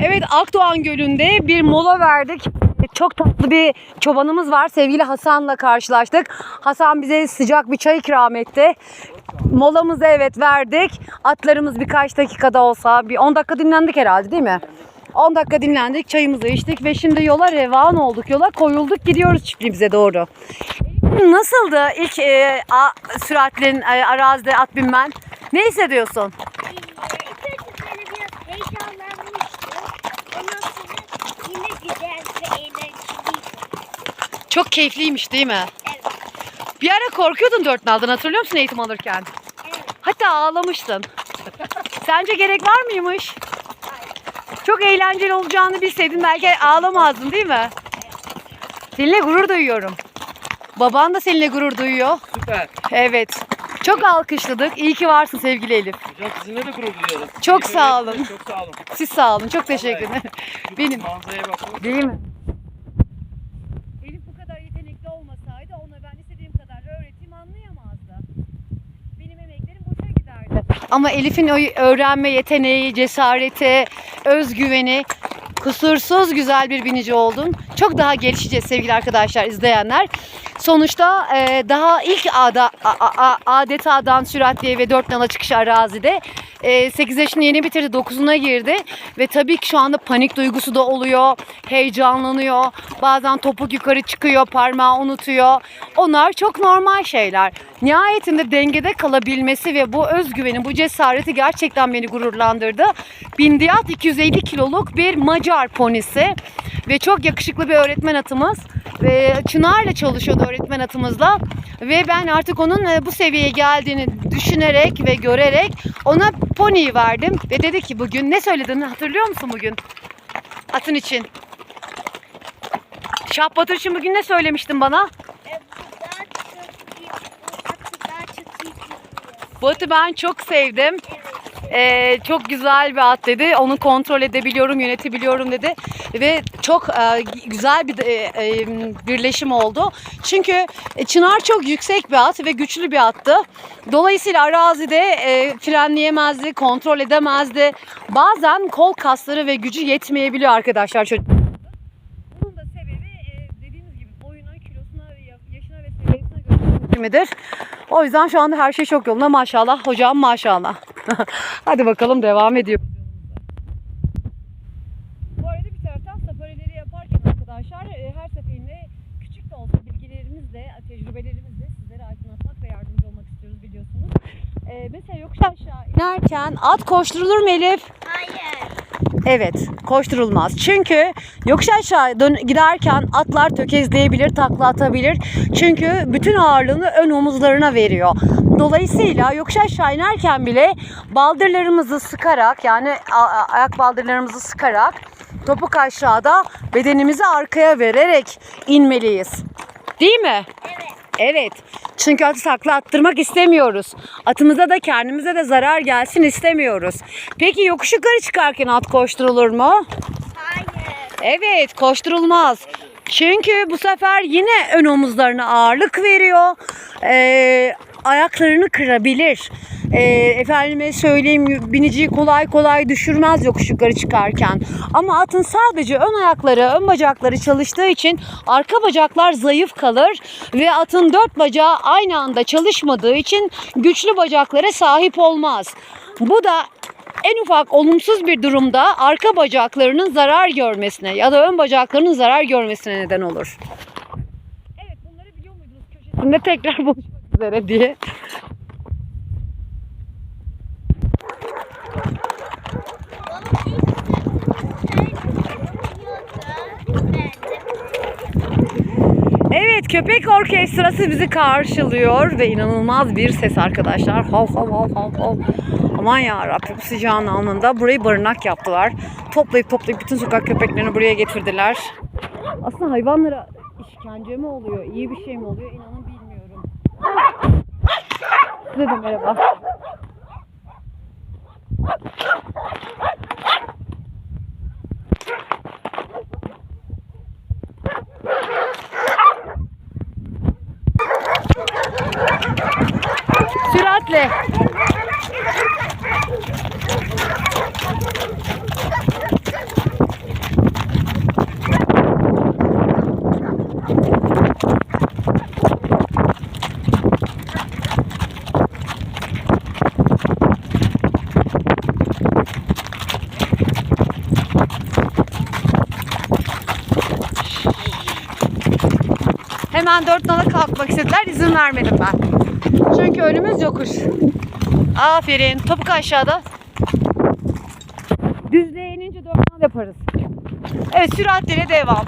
Evet Akdoğan Gölü'nde bir mola verdik. Çok tatlı bir çobanımız var. Sevgili Hasan'la karşılaştık. Hasan bize sıcak bir çay ikram etti. Molamızı evet verdik. Atlarımız birkaç dakikada olsa bir 10 dakika dinlendik herhalde değil mi? 10 dakika dinlendik, çayımızı içtik ve şimdi yola revan olduk. Yola koyulduk, gidiyoruz çiftliğimize doğru. Nasıldı ilk e, a, süratlerin e, arazide at binmen? Ne hissediyorsun? Çok keyifliymiş değil mi? Evet. Bir ara korkuyordun dört naldan hatırlıyor musun eğitim alırken? Evet. Hatta ağlamıştın. Sence gerek var mıymış? Çok eğlenceli olacağını bilseydin belki ağlamazdın değil mi? Seninle gurur duyuyorum. Baban da seninle gurur duyuyor. Süper. Evet. Çok alkışladık. İyi ki varsın sevgili Elif. Hocam sizinle de gurur duyuyoruz. Çok İyi sağ olun. Çok sağ olun. Siz sağ olun. Çok teşekkür ederim. Benim. Manzaraya bakın. Değil mi? Ama Elif'in öğrenme yeteneği, cesareti, özgüveni kusursuz güzel bir binici oldun. Çok daha gelişeceğiz sevgili arkadaşlar, izleyenler. Sonuçta e, daha ilk ada, a, a, adetadan süratli ve dört nala çıkış arazide e, 8 yaşını yeni bitirdi, 9'una girdi ve tabii ki şu anda panik duygusu da oluyor, heyecanlanıyor, bazen topuk yukarı çıkıyor, parmağı unutuyor. Onlar çok normal şeyler. Nihayetinde dengede kalabilmesi ve bu özgüveni, bu cesareti gerçekten beni gururlandırdı. Bindiyat 250 kiloluk bir Macar ponisi ve çok yakışıklı bir öğretmen atımız ve Çınar'la çalışıyordu öğretmen atımızla ve ben artık onun e, bu seviyeye geldiğini düşünerek ve görerek ona poniyi verdim ve dedi ki bugün ne söylediğini hatırlıyor musun bugün atın için? Şahbatır için bugün ne söylemiştin bana? E, bu daha çok iyi, bu atı daha çok iyi biliyor. Bu atı ben çok sevdim. Ee, çok güzel bir at dedi. Onu kontrol edebiliyorum, yönetebiliyorum dedi. Ve çok e, güzel bir e, e, birleşim oldu. Çünkü e, Çınar çok yüksek bir at ve güçlü bir attı. Dolayısıyla arazide e, frenleyemezdi, kontrol edemezdi. Bazen kol kasları ve gücü yetmeyebiliyor arkadaşlar. Bunun O yüzden şu anda her şey çok yolunda maşallah hocam maşallah. Hadi bakalım devam ediyor. Bu arada bir taraftan safarileri yaparken arkadaşlar e, her seferinde küçük de olsa bilgilerimizle, tecrübelerimizle sizlere aydınlatmak ve yardımcı olmak istiyoruz biliyorsunuz. E, mesela yokuş aşağı inerken at koşturulur mu Elif? Evet, koşturulmaz. Çünkü yokuş aşağı dön- giderken atlar tökezleyebilir, takla atabilir. Çünkü bütün ağırlığını ön omuzlarına veriyor. Dolayısıyla yokuş aşağı inerken bile baldırlarımızı sıkarak yani ayak baldırlarımızı sıkarak topuk aşağıda bedenimizi arkaya vererek inmeliyiz. Değil mi? Evet. Çünkü atı takla attırmak istemiyoruz. Atımıza da kendimize de zarar gelsin istemiyoruz. Peki yokuş yukarı çıkarken at koşturulur mu? Hayır. Evet koşturulmaz. Çünkü bu sefer yine ön omuzlarına ağırlık veriyor. Ee, ayaklarını kırabilir. Ee, efendime söyleyeyim biniciyi kolay kolay düşürmez yokuş yukarı çıkarken. Ama atın sadece ön ayakları, ön bacakları çalıştığı için arka bacaklar zayıf kalır ve atın dört bacağı aynı anda çalışmadığı için güçlü bacaklara sahip olmaz. Bu da en ufak olumsuz bir durumda arka bacaklarının zarar görmesine ya da ön bacaklarının zarar görmesine neden olur. Evet bunları biliyor muydunuz köşesinde tekrar buluşmak üzere diye. Evet köpek orkestrası bizi karşılıyor ve inanılmaz bir ses arkadaşlar. Hav hav hav hav hav. Aman ya Rabbim sıcağın alnında burayı barınak yaptılar. Toplayıp toplayıp bütün sokak köpeklerini buraya getirdiler. Aslında hayvanlara işkence mi oluyor, iyi bir şey mi oluyor inanın bilmiyorum. Size de merhaba. Süratle. Hemen dört nala kalkmak istediler. İzin vermedim ben. Çünkü önümüz yokuş. Aferin. Topuk aşağıda. Düzlüğe inince dört nal yaparız. Evet süratlere devam.